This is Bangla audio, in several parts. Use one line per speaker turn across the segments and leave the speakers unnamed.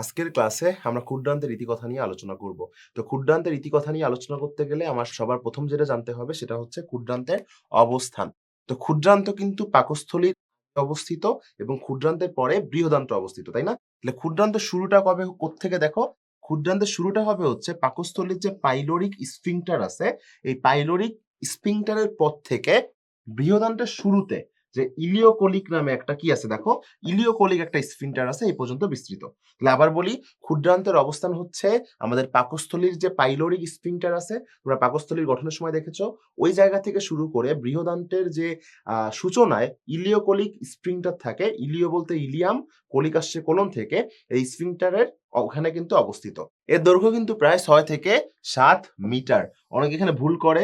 আজকের ক্লাসে আমরা ক্ষুদ্রান্তের রীতিকথা নিয়ে আলোচনা করব। তো ক্ষুদ্রান্তের রীতিকথা নিয়ে আলোচনা করতে গেলে আমার সবার প্রথম যেটা জানতে হবে সেটা হচ্ছে ক্ষুদ্রান্তের অবস্থান। তো ক্ষুদ্রান্ত কিন্তু পাকস্থলীর অবস্থিত এবং ক্ষুদ্রান্তের পরে বৃহদান্ত্র অবস্থিত, তাই না? তাহলে ক্ষুদ্রান্তের শুরুটা কবে কোত্থেকে দেখো? ক্ষুদ্রান্তের শুরুটা হবে হচ্ছে পাকস্থলীর যে পাইলোরিক স্পিংটার আছে, এই পাইলোরিক স্পিংটারের পর থেকে বৃহদান্তের শুরুতে যে ইলিওকোলিক নামে একটা কি আছে দেখো? ইলিওকোলিক একটা স্ফিংক্টার আছে, এই পর্যন্ত বিস্তৃত। তাহলে আবার বলি, ক্ষুদ্রান্তের অবস্থান হচ্ছে আমাদের পাকস্থলীর যে পাইলোরিক স্ফিংক্টার আছে, তোমরা পাকস্থলীর গঠনের সময় দেখেছ, ওই জায়গা থেকে শুরু করে বৃহদান্তের যে সূচনায় ইলিওকোলিক স্প্রিংটার থাকে, ইলিও বলতে ইলিয়াম কোলিক আসছে কোলন থেকে, এই স্ফিংক্টারের ওখানে কিন্তু অবস্থিত। এর দৈর্ঘ্য কিন্তু প্রায় ছয় থেকে সাত মিটার। অনেকে এখানে ভুল করে।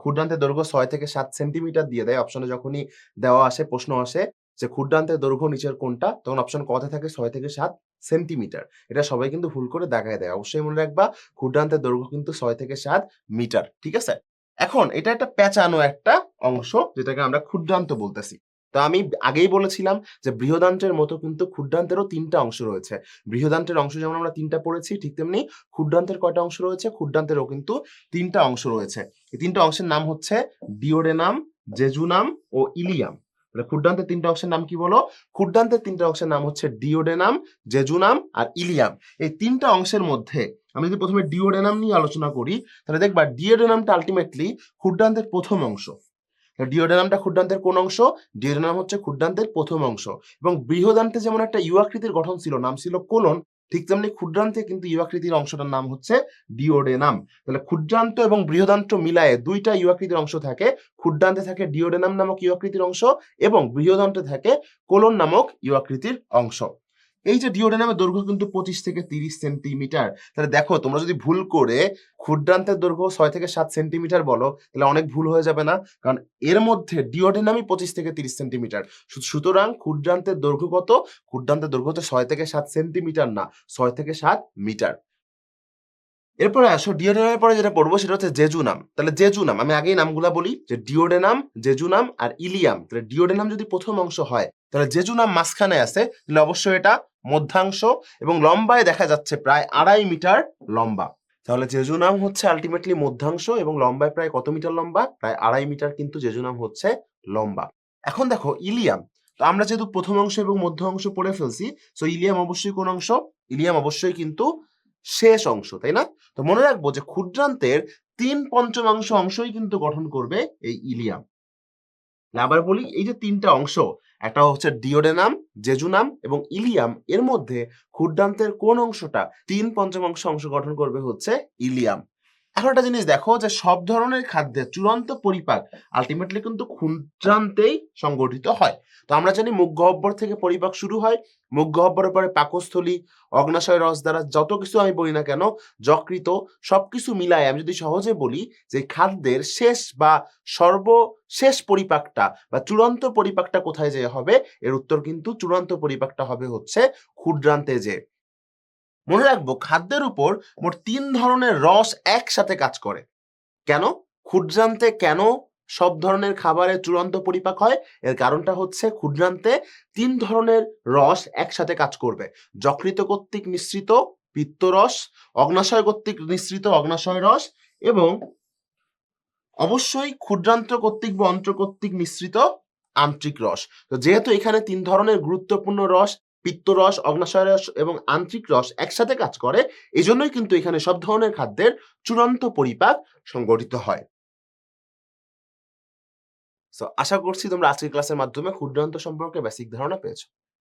ক্ষুদ্রান্তের দৈর্ঘ্য ছয় থেকে সাত সেন্টিমিটার দিয়ে দেয়। অপশনে যখনই দেওয়া আসে, প্রশ্ন আসে যে ক্ষুদ্রান্তের দৈর্ঘ্য নিচের কোনটা, তখন অপশন কতে থাকে ছয় থেকে সাত সেন্টিমিটার। এটা সবাই কিন্তু ভুল করে দেখায় দেয়। অবশ্যই মনে রাখবা, ক্ষুদ্রান্তের দৈর্ঘ্য কিন্তু ছয় থেকে সাত মিটার, ঠিক আছে? এখন এটা একটা পেঁচানো একটা অংশ, যেটাকে আমরা ক্ষুদ্রান্ত বলতেছি। তো আমি আগেই বলেছিলাম যে বৃহদান্তের মতো কিন্তু ক্ষুদ্রান্তেরও তিনটা অংশ রয়েছে। বৃহদান্তের অংশ যেমন আমরা তিনটা পড়েছি, ঠিক তেমনি ক্ষুদ্রান্তের কয়টা অংশ রয়েছে? ক্ষুদ্রান্তেরও কিন্তু তিনটা অংশ রয়েছে। এই তিনটা অংশের নাম হচ্ছে ডিওডেনাম, জেজুনাম ও ইলিয়াম। ক্ষুদ্রান্তের তিনটা অংশের নাম কি বলো? ক্ষুদ্রান্তের তিনটা অংশের নাম হচ্ছে ডিওডেনাম, জেজুনাম আর ইলিয়াম। এই তিনটা অংশের মধ্যে আমি যদি প্রথমে ডিওডেনাম নিয়ে আলোচনা করি, তাহলে দেখবা ডিওডেনামটা আলটিমেটলি ক্ষুদ্রান্তের প্রথম অংশ। ডিওডেনামটা ক্ষুদ্রান্তের কোন অংশ ডিওডেনাম হচ্ছে ক্ষুদ্রান্তের প্রথম অংশ। এবং বৃহদান্তে যেমন একটা ইউ আকৃতির গঠন ছিল, নাম ছিল কোলন, ঠিক তেমনি ক্ষুদ্রান্তে কিন্তু ইউ আকৃতির অংশটার নাম হচ্ছে ডিওডেনাম তাহলে ক্ষুদ্রান্ত এবং বৃহদান্ত মিলায়ে দুইটা ইউ আকৃতির অংশ থাকে, ক্ষুদ্রান্তে থাকে ডিওডেনাম নামক ইউ আকৃতির অংশ এবং বৃহদান্তে থাকে কোলন নামক ইউ আকৃতির অংশ। এই যে ডিওডেনামের দৈর্ঘ্য কিন্তু পঁচিশ থেকে তিরিশ সেন্টিমিটার তাহলে দেখো তোমরা যদি ভুল করে ক্ষুদ্রান্তের দৈর্ঘ্য ছয় থেকে সাত সেন্টিমিটার বলো, তাহলে অনেক ভুল হয়ে যাবে না, কারণ এর মধ্যে ডিওডেনামই পঁচিশ থেকে তিরিশ সেন্টিমিটার সুতরাং ক্ষুদ্রান্তের দৈর্ঘ্য কত? ক্ষুদ্রান্তের দৈর্ঘ্য হচ্ছে ছয় থেকে সাত সেন্টিমিটার না, ছয় থেকে সাত মিটার এরপরে আসো, ডিওডেনামের পরে যেটা পড়ব সেটা হচ্ছে জেজুনাম তাহলে জেজুনাম আমি আগেই নামগুলা বলি, যে ডিওডেনাম জেজুনাম আর ইলিয়াম। তাহলে ডিওডেনাম যদি প্রথম অংশ হয়, তাহলে জেজুনাম মাঝখানে আছে, তাহলে অবশ্যই এটা মধ্যাংশ এবং লম্বায় দেখা যাচ্ছে প্রায় আড়াই মিটার লম্বা। তাহলে জেজুনাম হচ্ছে আলটিমেটলি মধ্যাংশ এবং লম্বায় প্রায় কত মিটার লম্বা? প্রায় আড়াই মিটার কিন্তু জেজুনাম হচ্ছে লম্বা। এখন দেখো, ইলিয়াম। তো আমরা যেহেতু প্রথম অংশ এবং মধ্য অংশ পড়ে ফেলছি সো ইলিয়াম অবশ্যই কোন অংশ? ইলিয়াম অবশ্যই কিন্তু শেষ অংশ, তাই না? তো মনে রাখব যে ক্ষুদ্রান্তের তিন পঞ্চমাংশ অংশই কিন্তু গঠন করবে এই ইলিয়াম। আবার বলি, এই যে তিনটা অংশ, একটা হচ্ছে ডিওডেনাম, জেজুনাম এবং ইলিয়াম, এর মধ্যে ক্ষুদ্রান্তের কোন অংশটা তিন পঞ্চমাংশ অংশ গঠন করবে হচ্ছে ইলিয়াম। এখন একটা জিনিস দেখো যে সব ধরনের খাদ্যের চূড়ান্ত পরিপাক আলটিমেটলি কিন্তু ক্ষুদ্রান্তেই সংগঠিত হয়। তো আমরা জানি মুখ গহ্বর থেকে পরিপাক শুরু হয়। মুখ গহ্বরের পরে পাকস্থলী, অগ্নাশয় রস দ্বারা যত কিছু আমি বলি না কেন যকৃত সবকিছু মিলায় আমি যদি সহজে বলি যে খাদ্যের শেষ বা সর্বশেষ পরিপাকটা বা চূড়ান্ত পরিপাকটা কোথায় যে হবে, এর উত্তর কিন্তু চূড়ান্ত পরিপাকটা হবে হচ্ছে ক্ষুদ্রান্তে যে মনে রাখব, খাদ্যের উপর মোট তিন ধরনের রস একসাথে কাজ করে। কেন? ক্ষুদ্রান্তে কেন সব ধরনের খাবারের চূড়ান্ত পরিপাক হয়? এর কারণটা হচ্ছে ক্ষুদ্রান্তে তিন ধরনের রস একসাথে কাজ করবে। যকৃত কর্তৃক মিশ্রিত পিত্তরস অগ্নাশয় কর্তৃক মিশ্রিত অগ্নাশয় রস এবং অবশ্যই ক্ষুদ্রান্ত কর্তৃক বা অন্ত্র কর্তৃক মিশ্রিত আন্ত্রিক রস। তো যেহেতু এখানে তিন ধরনের গুরুত্বপূর্ণ রস পিত্তরস অগ্নাশয় রস এবং আন্ত্রিক রস একসাথে কাজ করে এই জন্যই কিন্তু এখানে সব ধরনের খাদ্যের চূড়ান্ত পরিপাক সংগঠিত হয়। আশা করছি তোমরা আজকের ক্লাসের মাধ্যমে ক্ষুদ্রান্ত সম্পর্কে বেসিক ধারণা পেয়েছ।